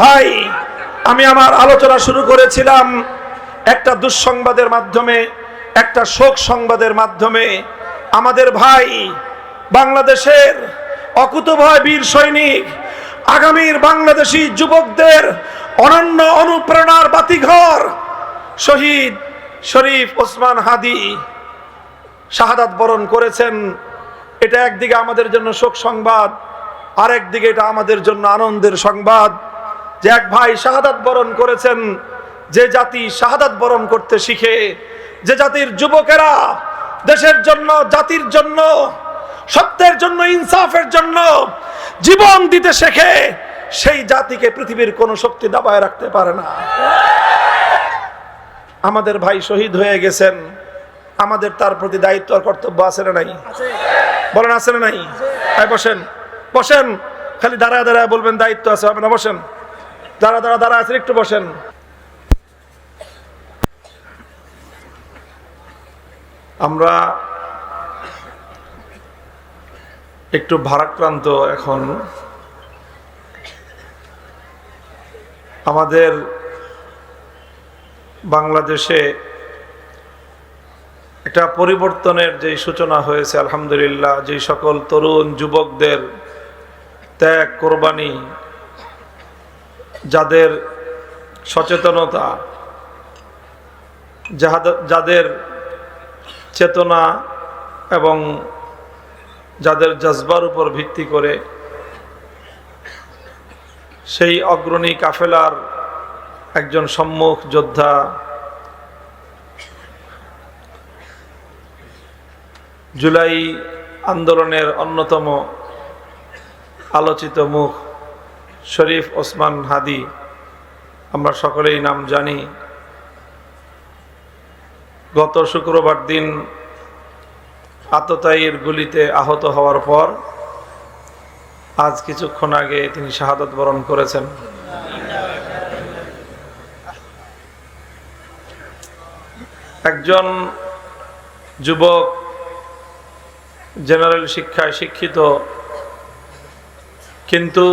ভাই, আমি আমার আলোচনা শুরু করেছিলাম একটা দুঃসংবাদের মাধ্যমে, একটা শোক সংবাদের মাধ্যমে। আমাদের ভাই, বাংলাদেশের অকুতভয় বীর সৈনিক, আগামীর বাংলাদেশি যুবকদের অনন্য অনুপ্রেরণার বাতিঘর, শহীদ শরীফ ওসমান হাদি শাহাদাত বরণ করেছেন। এটা একদিকে আমাদের জন্য শোক সংবাদ, আরেকদিকে এটা আমাদের জন্য আনন্দের সংবাদ। যে এক ভাই শাহাদাত বরণ করেছেন, যে জাতি শাহাদাত বরণ করতে শিখে, যে জাতির যুবকেরা দেশের জন্য, জাতির জন্য, সত্যের জন্য, ইনসাফের জন্য জীবন দিতে শেখে, সেই জাতিকে পৃথিবীর কোনো শক্তি দাবায় রাখতে পারে না। আমাদের ভাই শহীদ হয়ে গেছেন। আমাদের তার প্রতি দায়িত্ব আর কর্তব্য আছে না নাই? বলেন, আছে না নাই? বসেন। বসেন। খালি দাঁড়ায় দাঁড়ায় বলবেন, দায়িত্ব আছে। হবে না বসেন। দাঁড়া দাঁড়া দাঁড়া, আছেন, একটু বসেন। আমরা একটু ভারাক্রান্ত এখন। আমাদের বাংলাদেশে একটা পরিবর্তনের যে সূচনা হয়েছে, আলহামদুলিল্লাহ যে সকল তরুণ যুবকদের ত্যাগ, কোরবানি যাদের সচেতনতা যাদের চেতনা এবং যাদের জজবার উপর ভিত্তি করে সেই অগ্রণী কাফেলার একজন সম্মুখ যোদ্ধা জুলাই আন্দোলনের অন্যতম আলোচিত মুখ শরীফ ওসমান হাদি, আমরা সকলেই নাম জানি। গত শুক্রবার দিন আততায়ীর গুলিতে আহত হওয়ার পর আজ কিছুক্ষণ আগে তিনি শাহাদত বরণ করেছেন। একজন যুবক জেনারেল শিক্ষায় শিক্ষিত, কিন্তু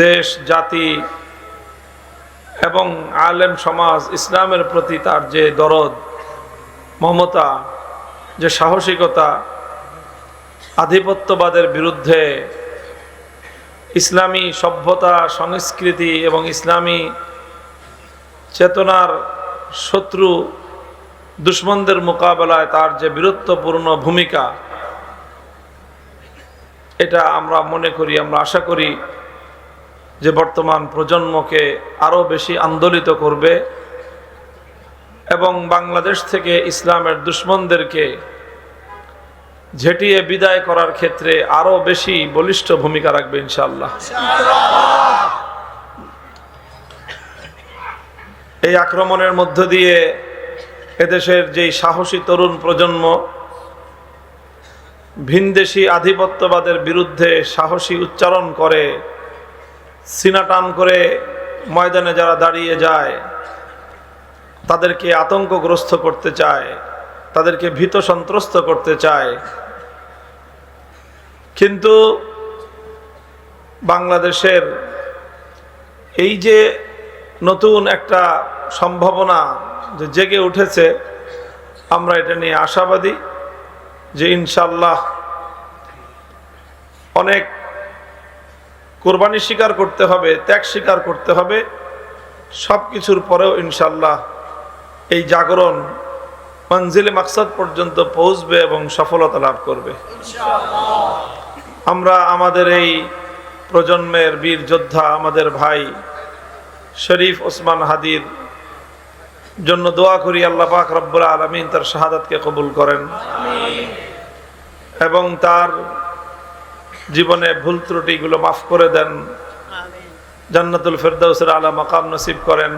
দেশ, জাতি এবং আলেম সমাজ, ইসলামের প্রতি তার যে দরদ, মমতা, যে সাহসিকতা, আধিপত্যবাদের বিরুদ্ধে ইসলামী সভ্যতা, সংস্কৃতি এবং ইসলামী চেতনার শত্রু দুশ্মনদের মোকাবেলায় তার যে বীরত্বপূর্ণ ভূমিকা, এটা আমরা মনে করি, আমরা আশা করি যে বর্তমান প্রজন্মকে আরও বেশি আন্দোলিত করবে এবং বাংলাদেশ থেকে ইসলামের দুশ্মনদেরকে ঝেটিয়ে বিদায় করার ক্ষেত্রে আরও বেশি বলিষ্ঠ ভূমিকা রাখবে ইনশাল্লাহ এই আক্রমণের মধ্য দিয়ে এদেশের যেই সাহসী তরুণ প্রজন্ম, ভিনদেশি আধিপত্যবাদের বিরুদ্ধে সাহসী উচ্চারণ করে সিনাটান করে ময়দানে যারা দাঁড়িয়ে যায়, তাদেরকে আতঙ্কগ্রস্ত করতে চায়, তাদেরকে ভীত সন্ত্রস্ত করতে চায়। কিন্তু বাংলাদেশের এই যে নতুন একটা সম্ভাবনা যে জেগে উঠেছে, আমরা এটা নিয়ে আশাবাদী যে ইনশাল্লাহ অনেক কোরবানি স্বীকার করতে হবে, ত্যাগ স্বীকার করতে হবে। সব কিছুর পরেও ইনশাল্লাহ এই জাগরণ মঞ্জিলে মাকসাদ পর্যন্ত পৌঁছবে এবং সফলতা লাভ করবে। আমরা আমাদের এই প্রজন্মের বীর যোদ্ধা আমাদের ভাই শরীফ ওসমান হাদির জন্য দোয়া করি, আল্লাহ পাক রব্বুল আলমিন তার শাহাদাতকে কবুল করেন। এবং তার জীবনে ভুল ত্রুটিগুলো মাফ করে দেন। জান্নাতুল ফেরদাউসের আলা মাকাম নসিব করেন।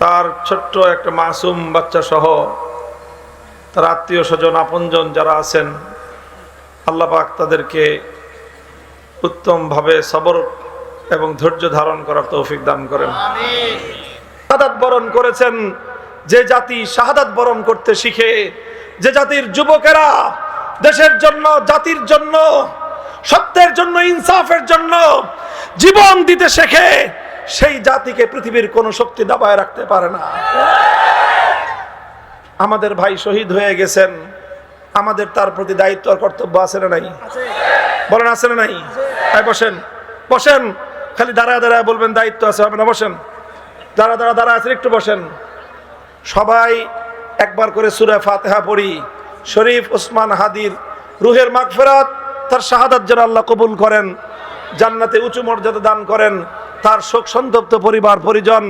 তার ছোট্ট একটা মাসুম বাচ্চা সহ তার আত্মীয় স্বজন আপনজন যারা আছেন আল্লাহ পাক তাদেরকে উত্তমভাবে সবর এবং ধৈর্য ধারণ করার তৌফিক দান করেন। শাহাদাত বরণ করেছেন যে জাতি শাহাদাত বরণ করতে শিখে যে জাতির যুবকেরা দেশের জন্য, জাতির জন্য, সত্যের জন্য, ইনসাফের জন্য জীবন দিতে শেখে, সেই জাতিকে পৃথিবীর কোনো শক্তি দাবায় রাখতে পারে না। আমাদের ভাই শহীদ হয়ে গেছেন। আমাদের তার প্রতি দায়িত্ব আর কর্তব্য আছে না নাই? বলেন, আছে না নাই? তাই বসেন। বসেন। খালি দাঁড়ায় দাঁড়ায় বলবেন, দায়িত্ব আছে, হবে না? বসেন। দাঁড়া দাঁড়া দাঁড়া আছেন, একটু বসেন। সবাই একবার করে সুরা ফাতেহা পড়ি। শরীফ ওসমান হাদির রুহের মাগফেরাত, তার শাহাদাত যেন আল্লাহ কবুল করেন, জান্নাতে উঁচু মর্যাদা দান করেন, তার শোক সন্তপ্ত পরিবার, পরিজন,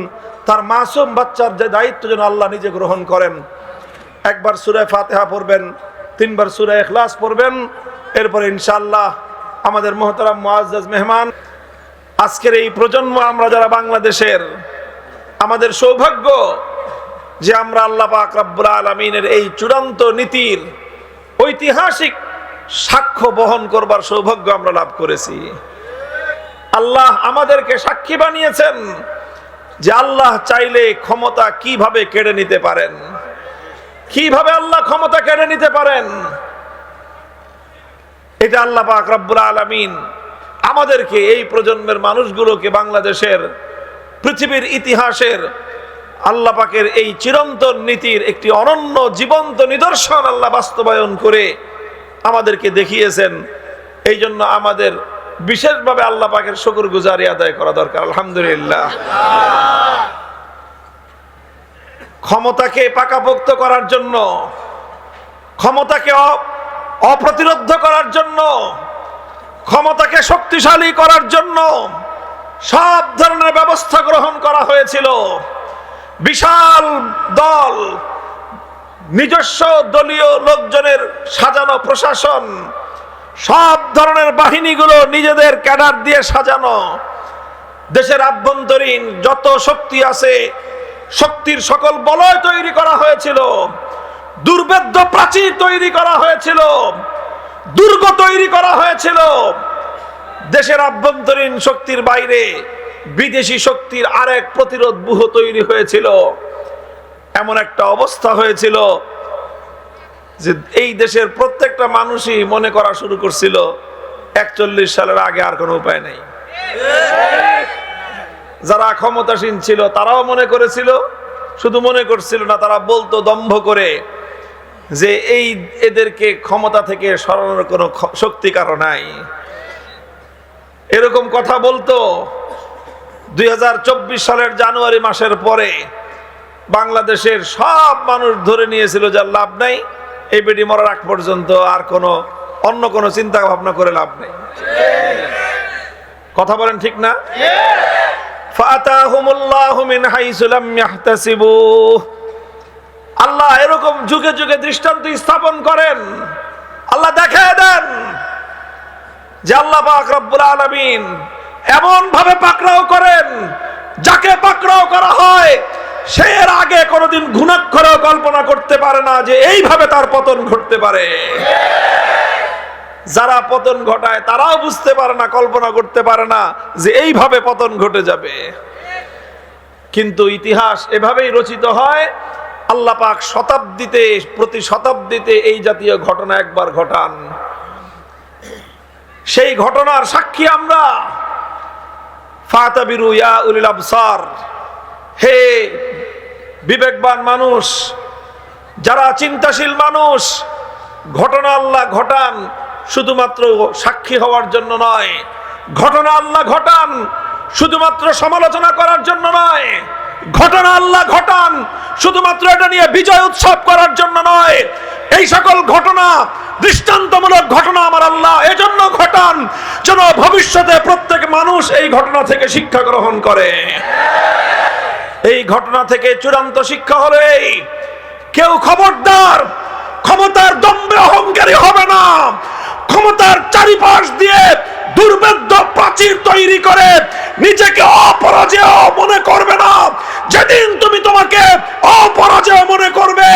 তার মাসুম বাচ্চার যে দায়িত্ব যেন আল্লাহ নিজে গ্রহণ করেন। একবার সুরায় ফাতেহা পড়বেন, তিনবার সুরায় এখলাস পড়বেন, এরপরে ইনশাল্লাহ আমাদের মোহতারাম মুআজ্জাজ মেহমান, আজকের এই প্রজন্ম আমরা যারা বাংলাদেশের, আমাদের সৌভাগ্য যে আমরা আল্লাহ পাক রব্বুল আলমিনের এই চূড়ান্ত নীতির ঐতিহাসিক সাক্ষ্য বহন করবার সৌভাগ্য আমরা লাভ করেছি। আল্লাহ আমাদেরকে সাক্ষী বানিয়েছেন যে আল্লাহ চাইলে ক্ষমতা কীভাবে কেড়ে নিতে পারেন? কীভাবে আল্লাহ ক্ষমতা কেড়ে নিতে পারেন? এটা আল্লাহ পাক রব্বুল আলমিন আমাদেরকে, এই প্রজন্মের মানুষগুলোকে, বাংলাদেশের পৃথিবীর ইতিহাসের আল্লাহ পাকের এই চিরন্তন নীতির একটি অনন্য জীবন্ত নিদর্শন আল্লাহ বাস্তবায়ন করে আমাদেরকে দেখিয়েছেন। এই জন্য আমাদের বিশেষভাবে আল্লাহ পাকের শকুর গুজারি আদায় করা দরকার, আলহামদুলিল্লাহ। ক্ষমতাকে পাকাপোক্ত করার জন্য, ক্ষমতাকে অপ্রতিরোধ করার জন্য, ক্ষমতাকে শক্তিশালী করার জন্য সব ধরনের ব্যবস্থা গ্রহণ করা হয়েছিল। বিশাল দল, নিজস্ব দলীয় লোকজনের সাজানো প্রশাসন, সব ধরনের বাহিনীগুলো নিজেদের ক্যাডার দিয়ে সাজানো। দেশের আভ্যন্তরীণ যত শক্তি আছে, শক্তির সকল বলয় তৈরি করা হয়েছিল। দুর্বেদ্য প্রাচীর তৈরি করা হয়েছিল। দুর্গ তৈরি করা হয়েছিল। দেশের আভ্যন্তরীণ শক্তির বাইরে বিদেশি শক্তির আর এক প্রতিরোধ ব্যূহ তৈরি হয়েছিল। এমন একটা অবস্থা হয়েছিল যে এই দেশের প্রত্যেকটা মানুষই মনে করা শুরু করছিল, একচল্লিশ সালের আগে আর কোনো উপায় নেই। যারা ক্ষমতাসীন ছিল তারাও মনে করেছিল, শুধু মনে করছিল না, তারা বলতো দম্ভ করে যে এই এদেরকে ক্ষমতা থেকে সরানোর কোনো শক্তি কারও নাই। এরকম কথা বলতো দুই হাজার চব্বিশ সালের জানুয়ারি মাসের পরে বাংলাদেশের সব মানুষ ধরে নিয়েছিল যার লাভ নাই, এই বেটি মরার আগ পর্যন্ত আর কোনো, অন্য কোনো চিন্তা ভাবনা করে লাভ নেই। কথা বলেন ঠিক না? আল্লাহ এরকম যুগে যুগে দৃষ্টান্ত স্থাপন করেন। আল্লাহ দেখায় দেন যে আল্লাহ পাক রব্বুল আলামিন এমন ভাবে পাকড়াও করেন, যাকে পাকড়াও করা হয়, সে এর আগে কোনোদিন ঘুণাক্ষরেও কল্পনা করতে পারে না যে এইভাবে তার পতন ঘটতে পারে। যারা পতন ঘটায়, তারাও বুঝতে পারে না, কল্পনা করতে পারে না যে এইভাবে পতন ঘটে যাবে। কিন্তু ইতিহাস এভাবেই রচিত হয়, আল্লাহ পাক শতাব্দীতে, প্রতি শতাব্দীতে এই জাতীয় ঘটনা একবার ঘটান। সেই ঘটনার সাক্ষী আমরা। ফাতাবিরু ইয়া উলিল আবসার। হে বিবেকবান মানুষ, যারা চিন্তাশীল মানুষ, ঘটনা আল্লাহ ঘটান, শুধুমাত্র সাক্ষী হওয়ার জন্য নয়। ঘটনা আল্লাহ ঘটান, শুধুমাত্র সমালোচনা করার জন্য নয়। ঘটনা আল্লাহ ঘটান। শুধুমাত্র এটা নিয়ে বিজয় উৎসব করার জন্য নয়, এই সকল ঘটনা, দৃষ্টান্তমূলক ঘটনা আমার আল্লাহ এজন্য ঘটান যেন ভবিষ্যতে প্রত্যেক মানুষ এই ঘটনা থেকে শিক্ষা গ্রহণ করে। এই ঘটনা থেকে চূড়ান্ত শিক্ষা হলো এই কেউ খবরদার, ক্ষমতার দম্বে অহংকারী হবে না। ক্ষমতার চারিপাশ দিয়ে দুর্বেদ্য প্রাচীর তৈরি করে নিজেকে অপরাজেয় মনে করবে না। যেদিন তুমি তোমাকে অপরাজয় মনে করবে,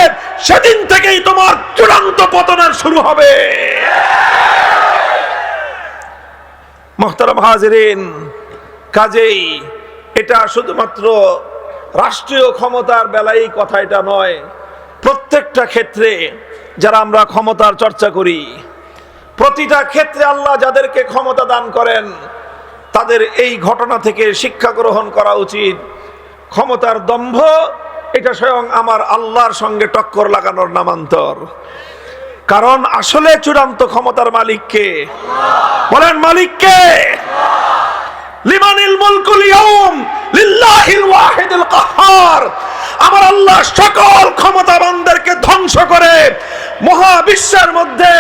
সেদিন থেকেই তোমার চূড়ান্ত পতনের শুরু হবে। মোহতারাম হাজিরিন, কাজেই এটা শুধুমাত্র রাষ্ট্রীয় ক্ষমতার বেলায় কথা, এটা নয়। প্রত্যেকটা ক্ষেত্রে যারা আমরা ক্ষমতার চর্চা করি, প্রতিটা ক্ষেত্রে আল্লাহ যাদেরকে ক্ষমতা দান করেন, তাদের এই ঘটনা থেকে শিক্ষা গ্রহণ করা উচিত। ক্ষমতার দম্ভ, এটা স্বয়ং আমার আল্লাহর সঙ্গে টক্কর লাগানোর নামান্তর। কারণ আসলে চূড়ান্ত ক্ষমতার মালিককে। বলেন, মালিককে। লিমানিল লিল্লাহিল ওয়াহিদুল আমার আল্লাহ সকল ক্ষমতাবানদেরকে ধ্বংস করে মহাবিশ্বের মধ্যে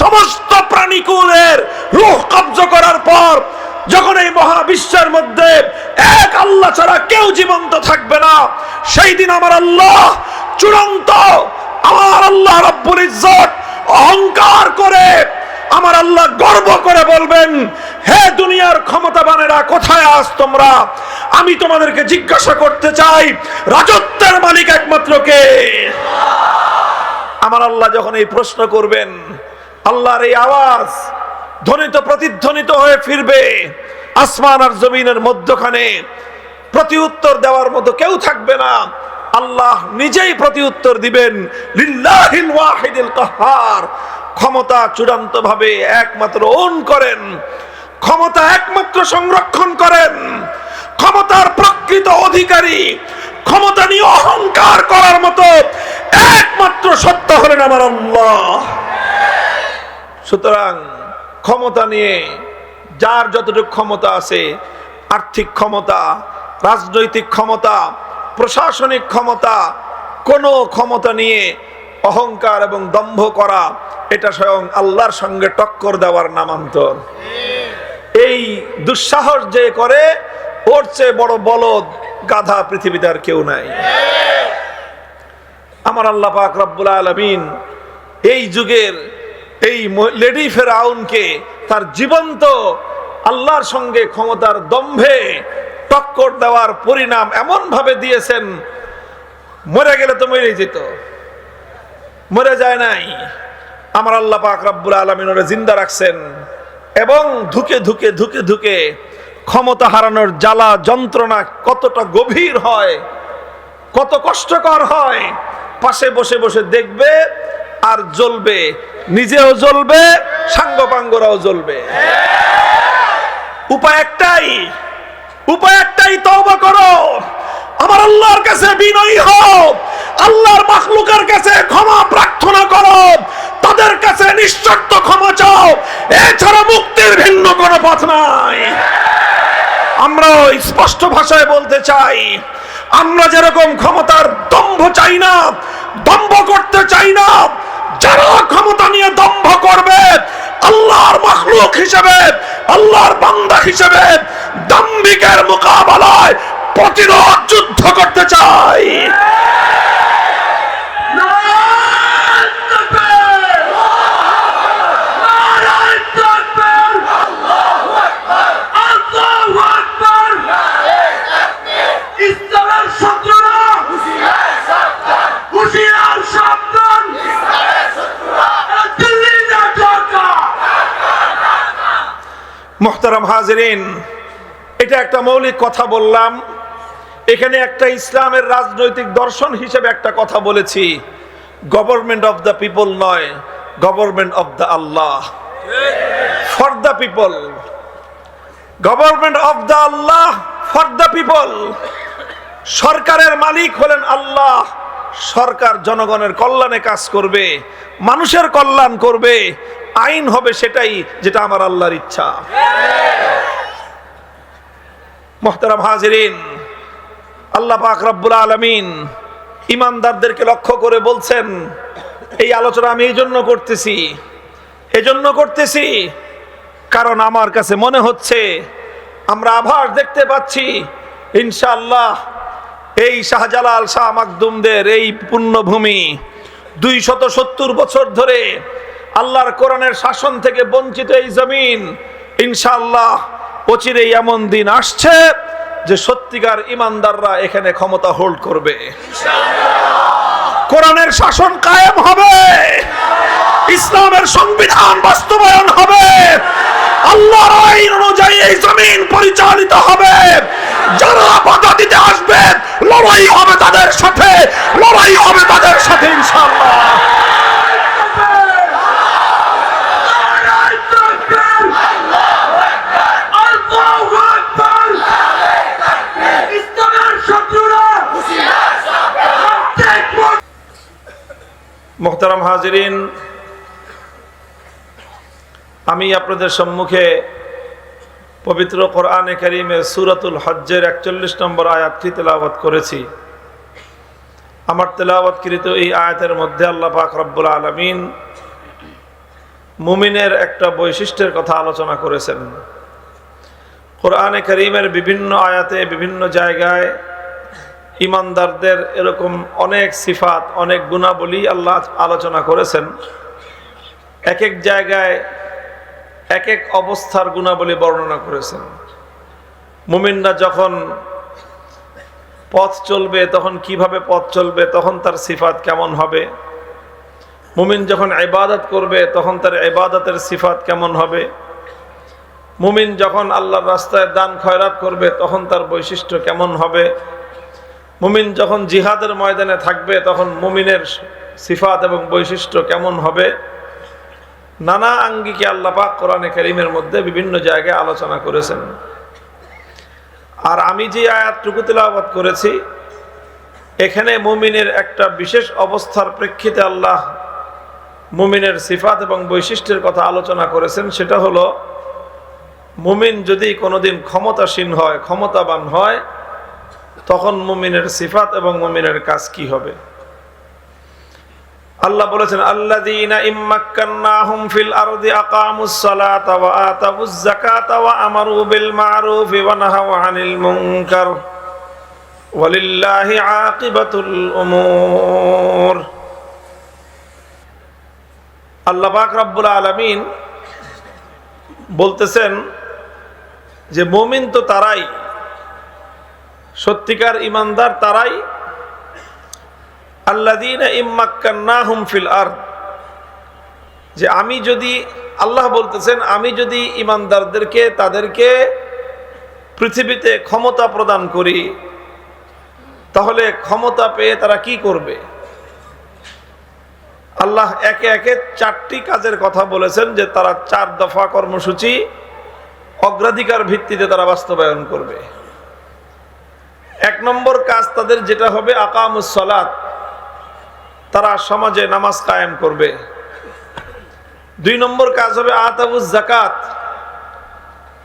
সমস্ত প্রাণীকুলের রূহ কব্জ করার পর যখন এই মহাবিশ্বের মধ্যে এক আল্লাহ ছাড়া কেউ জীবন্ত থাকবে না, সেই দিন আমার আল্লাহ চূড়ান্ত, আমার আল্লাহ রব্বুল ইজ্জত অহংকার করে আমার আল্লাহ গর্ব করে বলবেন, হে দুনিয়ার ক্ষমতাবানেরা, কোথায় আস তোমরা? আমি তোমাদেরকে জিজ্ঞাসা করতে চাই, রাজত্বের মালিক একমাত্র কে? আমার আল্লাহ যখন এই প্রশ্ন করবেন, আল্লাহর এই আওয়াজ ধ্বনিত, প্রতিধ্বনিত হয়ে ফিরবে। আসমান আর জমিনের মধ্যখানে প্রতি উত্তর দেওয়ার মতো কেউ থাকবে না। আল্লাহ নিজেই প্রতি উত্তর দিবেন। ক্ষমতা চূড়ান্ত ভাবে একমাত্র ওন করেন। ক্ষমতা একমাত্র সংরক্ষণ করেন। ক্ষমতার প্রকৃত অধিকারী, ক্ষমতা নিয়ে অহংকার করার মতো একমাত্র সত্য হলেন আমার আল্লাহ। সুতরাং ক্ষমতা নিয়ে, যার যতটুকু ক্ষমতা আছে, আর্থিক ক্ষমতা, রাজনৈতিক ক্ষমতা, প্রশাসনিক ক্ষমতা, কোনো ক্ষমতা নিয়ে অহংকার এবং দম্ভ করা, এটা স্বয়ং আল্লাহর সঙ্গে টক্কর দেওয়ার নামান্তর। এই দুঃসাহস যে করে, ওর চেয়ে বড় বলদ, গাধা পৃথিবীতে আর কেউ নাই। আমার আল্লাহ পাক রব্বুল আলমিন এই যুগের এই লেডি ফেরাউনকে তার জীবন্ত আল্লাহর সঙ্গে ক্ষমতার দম্ভে টক্কর দেওয়ার পরিণাম এমন ভাবে দিয়েছেন, মরে গেলে তো মরেই যেত। মরে যায় নাই। আমার আল্লাহ পাক রব্বুল আলমিন ওরা জিন্দা রাখছেন এবং ধুকে ধুকে ধুকে ধুকে ক্ষমতা হারানোর জ্বালা যন্ত্রণা কতটা গভীর হয়, কত কষ্টকর হয়, পাশে বসে বসে দেখবে আর জ্বলবে, নিজেও জ্বলবে, সাঙ্গপাঙ্গরাও জ্বলবে। উপায় একটাই উপায় একটাই, তওবা করো। আমার আল্লাহর কাছে বিনয়ী হও, আল্লাহর মাখলুকের কাছে ক্ষমা প্রার্থনা করো, তাদের কাছে নিঃশর্ত ক্ষমা চাও, এছাড়া মুক্তির ভিন্ন কোনো পথ নাই। আমরা স্পষ্ট ভাষায় বলতে চাই, আমরা যেরকম ক্ষমতার দম্ভ চাই না, দম্ভ করতে চাই না যারা ক্ষমতা নিয়ে দম্ভ করবে, আল্লাহর মখলুক হিসেবে, আল্লাহর বান্দা হিসেবে দাম্ভিকের মোকাবেলায় প্রতিরোধ যুদ্ধ করতে চাই ইসলামের শত্রুরা হুশিয়ার সাবধান দিল্লি না ঢাকা মোহতারাম হাজরিন, এটা একটা মৌলিক কথা বললাম। এখানে একটা ইসলামের রাজনৈতিক দর্শন হিসেবে একটা কথা বলেছি। গভর্নমেন্ট অফ দ্য পিপল নয় government of the Allah for the people government of the Allah for the people সরকারের মালিক হলেন আল্লাহ। সরকার জনগণের কল্যাণে কাজ করবে, মানুষের কল্যাণ করবে, আইন হবে সেটাই যেটা আমার আল্লাহর ইচ্ছা। মোহতারাম হাজিরিন, আল্লাহ পাক রব্বুল আলমিন ইমানদারদেরকে লক্ষ্য করে বলছেন, এই আলোচনা আমি এই জন্য করতেছি, এজন্য করতেছি কারণ আমার কাছে মনে হচ্ছে আমরা আভাস দেখতে পাচ্ছি, ইনশাআল্লাহ এই শাহজালাল শাহ মাকদুমদের এই পুণ্যভূমি দুই শত সত্তর বছর ধরে আল্লাহর কোরআনের শাসন থেকে বঞ্চিত এই জমিন, ইনশাআল্লাহ অচিরেই এমন দিন আসছে যে সত্যিকার ইমানদাররা এখানে ক্ষমতা হোল্ড করবে। কোরআনের শাসন কায়েম হবে। ইসলামের সংবিধান বাস্তবায়ন হবে। আল্লাহর আইন অনুযায়ী এই জমিন পরিচালিত হবে। যারা বাধা দিতে আসবেন লড়াই হবে তাদের সাথে, লড়াই হবে তাদের সাথে ইনশাল্লাহ মোহতারাম হাজরিন, আমি আপনাদের সম্মুখে পবিত্র কোরআনে করিমে সুরাতুল হজ্জের একচল্লিশ নম্বর আয়াতটি তেলাওয়াত করেছি। আমার তেলাওয়াতকৃত এই আয়াতের মধ্যে আল্লাহ পাক রব্বুল আলমিন মুমিনের একটা বৈশিষ্ট্যের কথা আলোচনা করেছেন। কোরআনে করিমের বিভিন্ন আয়াতে, বিভিন্ন জায়গায় ইমানদারদের এরকম অনেক সিফাত, অনেক গুণাবলী আল্লাহ আলোচনা করেছেন। এক এক জায়গায় এক এক অবস্থার গুণাবলী বর্ণনা করেছেন। মুমিনরা যখন পথ চলবে, তখন কীভাবে পথ চলবে, তখন তার সিফাত কেমন হবে? মুমিন যখন ইবাদত করবে, তখন তার ইবাদতের সিফাত কেমন হবে? মুমিন যখন আল্লাহর রাস্তায় দান খয়রাত করবে, তখন তার বৈশিষ্ট্য কেমন হবে? মুমিন যখন জিহাদের ময়দানে থাকবে, তখন মুমিনের সিফাত এবং বৈশিষ্ট্য কেমন হবে? নানা আঙ্গিকে আল্লাপাক কোরআনে করিমের মধ্যে বিভিন্ন জায়গায় আলোচনা করেছেন। আর আমি যে আয়াতটুকু তেলাওয়াত করেছি, এখানে মুমিনের একটা বিশেষ অবস্থার প্রেক্ষিতে আল্লাহ মুমিনের সিফাত এবং বৈশিষ্ট্যের কথা আলোচনা করেছেন, সেটা হলো, মুমিন যদি কোনোদিন ক্ষমতাসীন হয়, ক্ষমতাবান হয়, তখন মুমিনের সিফাত এবং মুমিনের কাজ কি হবে? আল্লাহ বলেছেন, আল্লাযীনা ইম্মাক্কান্নাহুম ফিল আরদি আকামুস ওয়ালিল্লাহি আকিবাতুল আল্লাহ রব্বুল আলামিন বলতেছেন যে, মুমিন তো তারাই, সত্যিকার ইমানদার তারাই আর যে আমি যদি, আল্লাহ বলতেছেন, আমি যদি ইমানদারদেরকে, তাদেরকে পৃথিবীতে ক্ষমতা প্রদান করি, তাহলে ক্ষমতা পেয়ে তারা কি করবে? আল্লাহ একে একে চারটি কাজের কথা বলেছেন যে তারা চার দফা কর্মসূচি অগ্রাধিকার ভিত্তিতে তারা বাস্তবায়ন করবে। এক নম্বর কাজ তাদের যেটা হবে আকামুসলাত তারা সমাজে নামাজ কায়েম করবে। দুই নম্বর কাজ হবে আতাবুজ জাকাত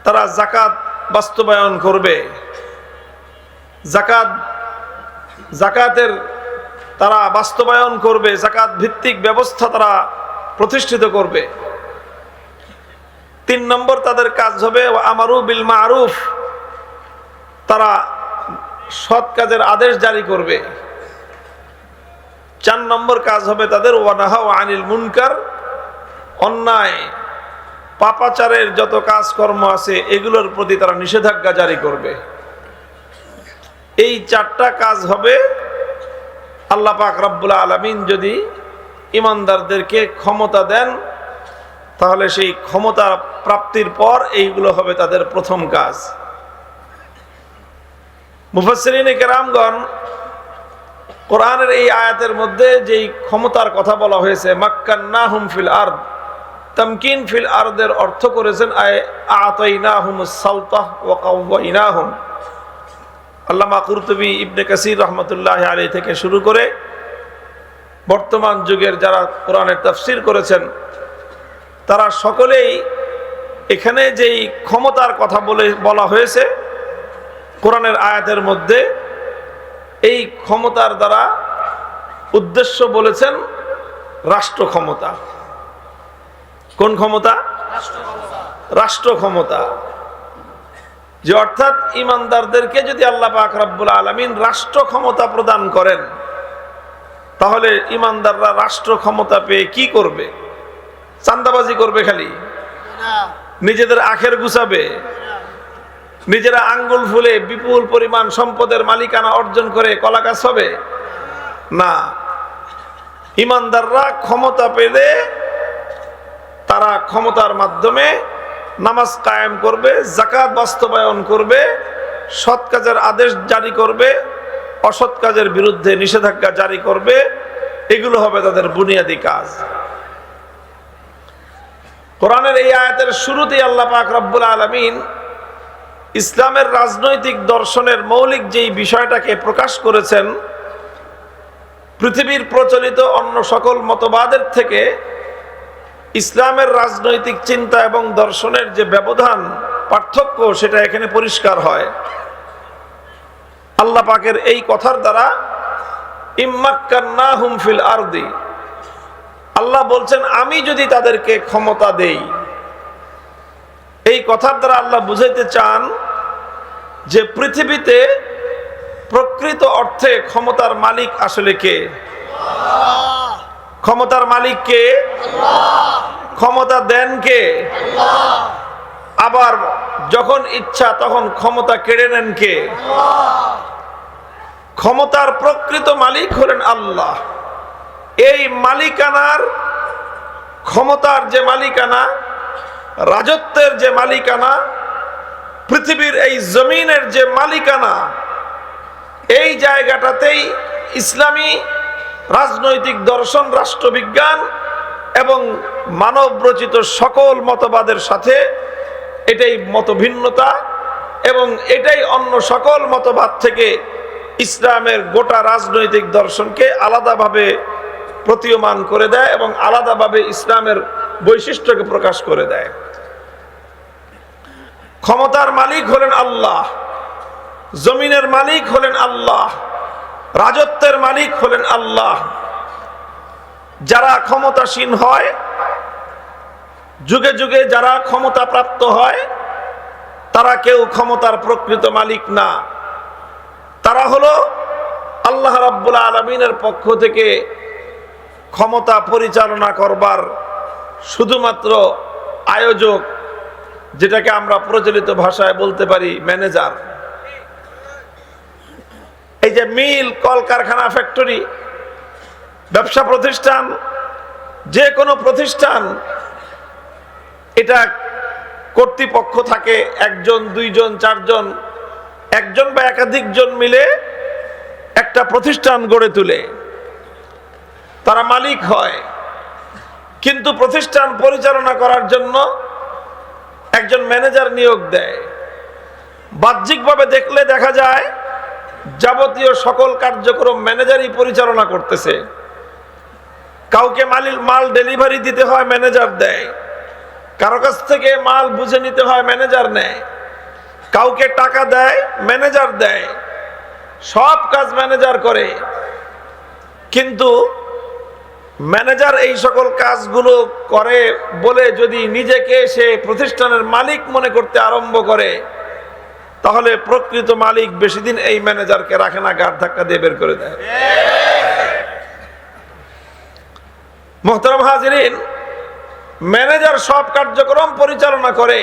তারা জাকাত বাস্তবায়ন করবে। জাকাত জাকাতের তারা বাস্তবায়ন করবে জাকাত ভিত্তিক ব্যবস্থা তারা প্রতিষ্ঠিত করবে। তিন নম্বর তাদের কাজ হবে আমারু বিল মারুফ। তারা সৎ কাজের আদেশ জারি করবে। চার নম্বর কাজ হবে তাদের ওয়ানাহা আনিল মুনকার, অন্যায়, পাপাচারের যত কাজকর্ম আছে, এগুলোর প্রতি তারা নিষেধাজ্ঞা জারি করবে। এই চারটা কাজ হবে, আল্লাহ পাক রব্বুল আলমিন যদি ইমানদারদেরকে ক্ষমতা দেন, তাহলে সেই ক্ষমতা প্রাপ্তির পর এইগুলো হবে তাদের প্রথম কাজ। মুফাসরিন কেরামগণ কোরআনের এই আয়াতের মধ্যে যেই ক্ষমতার কথা বলা হয়েছে মাক্কান্না হুম ফিল আর্দ তামকিন ফিল আর্দের অর্থ করেছেন, আয় আতাইনা হুম সালতাহ ওয়া কাওয়াইনা হুম আল্লামা কুরতুবি ইবনে কাসির রহমতুল্লাহ আলী থেকে শুরু করে বর্তমান যুগের যারা কোরআনের তফসির করেছেন, তারা সকলেই এখানে যেই ক্ষমতার কথা বলে বলা হয়েছে, কোরআনের আয়াতের মধ্যে এই ক্ষমতার দ্বারা উদ্দেশ্য বলেছেন রাষ্ট্র ক্ষমতা। কোন ক্ষমতা? রাষ্ট্র ক্ষমতা। যে অর্থাৎ ইমানদারদেরকে যদি আল্লাহ পাক রব্বুল আলমিন রাষ্ট্র ক্ষমতা প্রদান করেন তাহলে ইমানদাররা রাষ্ট্র ক্ষমতা পেয়ে কি করবে? চান্দাবাজি করবে খালি? নিজেদের আখের গুছাবে? নিজেরা আঙ্গুল ফুলে বিপুল পরিমাণ সম্পদের মালিকানা অর্জন করে কলাকাশ হবে? না। ইমানদাররা ক্ষমতা পেলে তারা ক্ষমতার মাধ্যমে নামাজ কায়েম করবে জাকাত বাস্তবায়ন করবে, সৎ কাজের আদেশ জারি করবে, অসৎ কাজের বিরুদ্ধে নিষেধাজ্ঞা জারি করবে, এগুলো হবে তাদের বুনিয়াদী কাজ। কোরআনের এই আয়াতের শুরুতেই আল্লাহ পাক রব্বুল আলমিন ইসলামের রাজনৈতিক দর্শনের মৌলিক যেই বিষয়টাকে প্রকাশ করেছেন, পৃথিবীর প্রচলিত অন্য সকল মতবাদের থেকে ইসলামের রাজনৈতিক চিন্তা এবং দর্শনের যে ব্যবধান, পার্থক্য সেটা এখানে পরিষ্কার হয়। আল্লাহ পাকের এই কথার দ্বারা ইম্মাক্কান্না হুমফিল আরদি, আল্লাহ বলছেন, আমি যদি তাদেরকে ক্ষমতা দেই, এই কথার দ্বারা আল্লাহ বুঝাইতে চান যে পৃথিবীতে প্রকৃত অর্থে ক্ষমতার মালিক আসলে কে? ক্ষমতার মালিক কে? ক্ষমতা দেন কে? আবার যখন ইচ্ছা তখন ক্ষমতা কেড়ে নেন কে? ক্ষমতার প্রকৃত মালিক হলেন আল্লাহ। এই মালিকানার ক্ষমতার যে মালিকানা, রাজত্বের যে মালিকানা পৃথিবীর এই জমিনের যে মালিকানা, এই জায়গাটাতেই ইসলামী রাজনৈতিক দর্শন, রাষ্ট্রবিজ্ঞান এবং মানব রচিত সকল মতবাদের সাথে এটাই মতভিন্নতা এবং এটাই অন্য সকল মতবাদ থেকে ইসলামের গোটা রাজনৈতিক দর্শনকে আলাদাভাবে প্রতীয়মান করে দেয় এবং আলাদাভাবে ইসলামের বৈশিষ্ট্যকে প্রকাশ করে দেয়। ক্ষমতার মালিক হলেন আল্লাহ, জমিনের মালিক হলেন আল্লাহ, রাজত্বের মালিক হলেন আল্লাহ। যারা ক্ষমতাসীন হয়, যুগে যুগে যারা ক্ষমতা প্রাপ্ত হয়, তারা কেউ ক্ষমতার প্রকৃত মালিক না। তারা হলো আল্লাহ রাব্বুল আলমিনের পক্ষ থেকে ক্ষমতা পরিচালনা করবার শুধুমাত্র আয়োজক যেটাকে আমরা প্রচলিত ভাষায় বলতে পারি ম্যানেজার। এই যে মিল, কলকারখানা, ফ্যাক্টরি, ব্যবসা প্রতিষ্ঠান, যে কোনো প্রতিষ্ঠান, এটা কর্তৃপক্ষ থাকে একজন, দুইজন, চারজন, একজন বা একাধিক জন মিলে একটা প্রতিষ্ঠান গড়ে তুলে। তারা মালিক হয়। কিন্তু প্রতিষ্ঠান পরিচালনা করার জন্য একজন ম্যানেজার নিয়োগ দেয়। বাহ্যিকভাবে দেখলে দেখা যায়, যাবতীয় সকল কার্যক্রম ম্যানেজারই পরিচালনা করতেছে। কাউকে মালিল মাল ডেলিভারি দিতে হয় ম্যানেজার দেয়। কারও কাছ থেকে মাল বুঝে নিতে হয় ম্যানেজার নেয়। কাউকে টাকা দেয় ম্যানেজার দেয়। সব কাজ ম্যানেজার করে। কিন্তু ম্যানেজার এই সকল কাজগুলো করে বলে যদি নিজেকে সে প্রতিষ্ঠানের মালিক মনে করতে আরম্ভ করে, তাহলে প্রকৃত মালিক বেশি দিন এই ম্যানেজারকে রাখে না গাড় ধাক্কা দিয়ে বের করে দেয়। মোহতারাম হাজিরিন, ম্যানেজার সব কার্যক্রম পরিচালনা করে,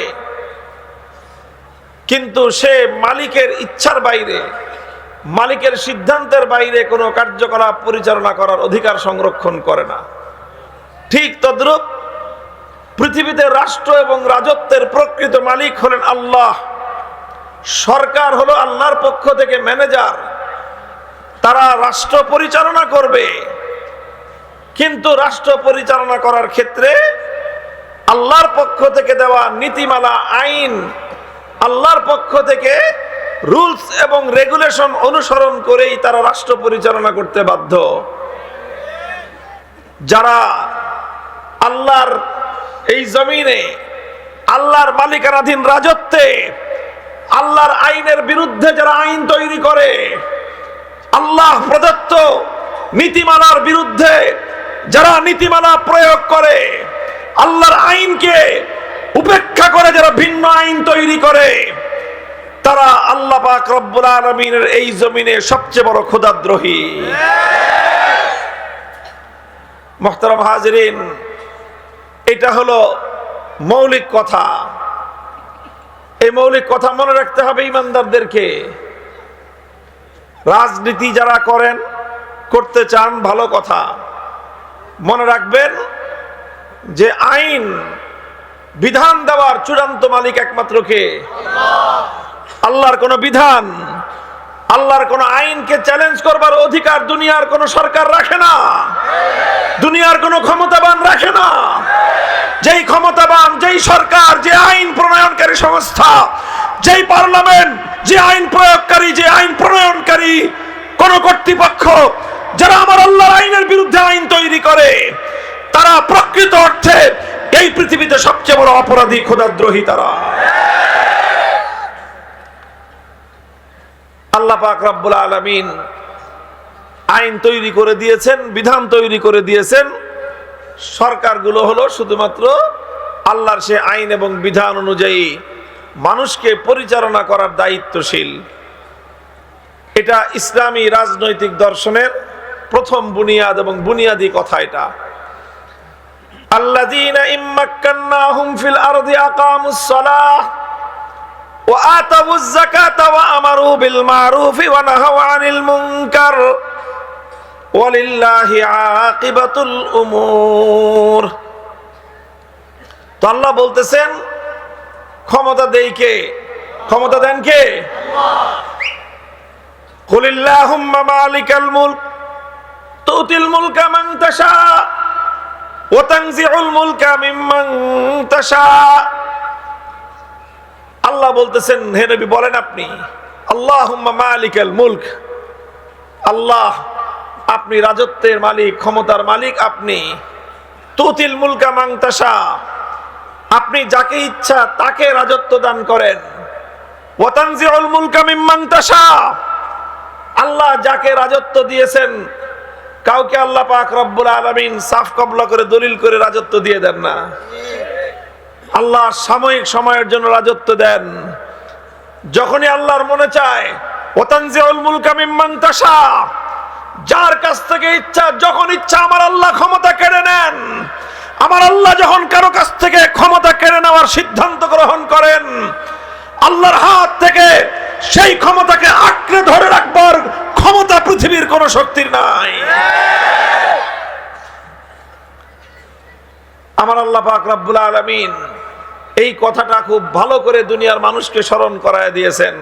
কিন্তু সে মালিকের ইচ্ছার বাইরে মালিকের সিদ্ধান্তের বাইরে কোনো কার্যকলাপ পরিচালনা করার অধিকার সংরক্ষণ করে না। ঠিক তদ্রুপ পৃথিবীতে রাষ্ট্র এবং রাজত্বের প্রকৃত মালিক হলেন আল্লাহ। সরকার হলো আল্লাহর পক্ষ থেকে ম্যানেজার। তারা রাষ্ট্র পরিচালনা করবে। কিন্তু রাষ্ট্র পরিচালনা করার ক্ষেত্রে আল্লাহর পক্ষ থেকে দেওয়া নীতিমালা, আইন আল্লাহর পক্ষ থেকে রুলস এবং রেগুলেশন অনুসরণ করেই তারা রাষ্ট্র পরিচালনা করতে বাধ্য। যারা আল্লাহর এই জমিনে আল্লাহর মালিকানাধীন রাজত্বে, আল্লাহর আইনের বিরুদ্ধে যারা আইন তৈরি করে, আল্লাহ প্রদত্ত নীতিমালার বিরুদ্ধে যারা নীতিমালা প্রয়োগ করে, আল্লাহর আইনকে উপেক্ষা করে যারা ভিন্ন আইন তৈরি করে তারা আল্লাহ পাক রব্বুল আলমিনের এই জমিনে সবচেয়ে বড় ক্ষুদাদ্রোহী মোহতারাম হাজরিন, এটা হলো মৌলিক কথা। এই মৌলিক কথা মনে রাখতে হবে ইমানদারদেরকে। রাজনীতি যারা করেন, করতে চান, ভালো কথা। মনে রাখবেন যে আইন, বিধান দেওয়ার চূড়ান্ত মালিক একমাত্র কে? আল্লাহর কোন বিধান, আল্লাহর কোন আইনকে চ্যালেঞ্জ করবার অধিকার দুনিয়ার কোন সরকার রাখে না। দুনিয়ার কোন ক্ষমতাবান রাখে না। যেই ক্ষমতাবান, যেই সরকার, যে আইন প্রণয়নকারী সংস্থা, যেই পার্লামেন্ট, যে আইন প্রয়োগকারী, যে আইন প্রণয়নকারী, কোন কর্তৃপক্ষ, যারা আমার আল্লাহর আইনের বিরুদ্ধে আইন তৈরি করে, তারা প্রকৃত অর্থে এই পৃথিবীতে সবচেয়ে বড় অপরাধী খোদাদ্রোহী তারা। আল্লাহ পাক রব্বুল আলামিন আইন তৈরি করে দিয়েছেন, বিধান তৈরি করে দিয়েছেন। সরকারগুলো হলো শুধুমাত্র আল্লাহর সে আইন এবং বিধান অনুযায়ী মানুষকে পরিচালনা করার দায়িত্বশীল। এটা ইসলামী রাজনৈতিক দর্শনের প্রথম বুনিয়াদ এবং বুনিয়াদি কথা এটা। আল্লাযীনা যাকাতা ওয়া আমারু বিল মারুফি ওয়া নাহাউ আনিল মুনকার। উমুর। তো বলতেছেন, ক্ষমতা দেই কে? ক্ষমতা দেন কে? কুলিল্লাহুম্মা মালিকাল মুলক, তুতিল মুলকা মান তাশা, ওয়া তানজিউল মুলকা আল্লাহ বলতেছেন, হে নবী, বলেন আপনি মালিকাল মুলক, আল্লাহ আপনি রাজত্বের মালিক, ক্ষমতার মালিক, আপনি তুতিল মুলকা মাংতাসা আপনি যাকে ইচ্ছা তাকে রাজত্ব দান করেন। আল্লাহ যাকে রাজত্ব দিয়েছেন, কাউকে আল্লাহ পাক রব্বুল আলামিন সাফ কবলা করে, দলিল করে রাজত্ব দিয়ে দেন না। আল্লাহ সাময়িক সময়ের জন্য রাজত্ব দেন। যখনই আল্লাহর মনে চায় যার কাছ থেকে ইচ্ছা, যখন ইচ্ছা আমার আল্লাহ ক্ষমতা কেড়ে নেন, আমার আল্লাহ যখন কারও কাছ থেকে ক্ষমতা কেড়ে নেওয়ার সিদ্ধান্ত গ্রহণ করেন, আল্লাহর হাত থেকে সেই ক্ষমতাকে আঁকড়ে ধরে রাখবার ক্ষমতা পৃথিবীর কোন শক্তির নাই। আমার আল্লাহ পাক রাব্বুল আলামিন এই কথাটা খুব ভালো করে দুনিয়ার মানুষকে স্মরণ করায় দিয়েছেন।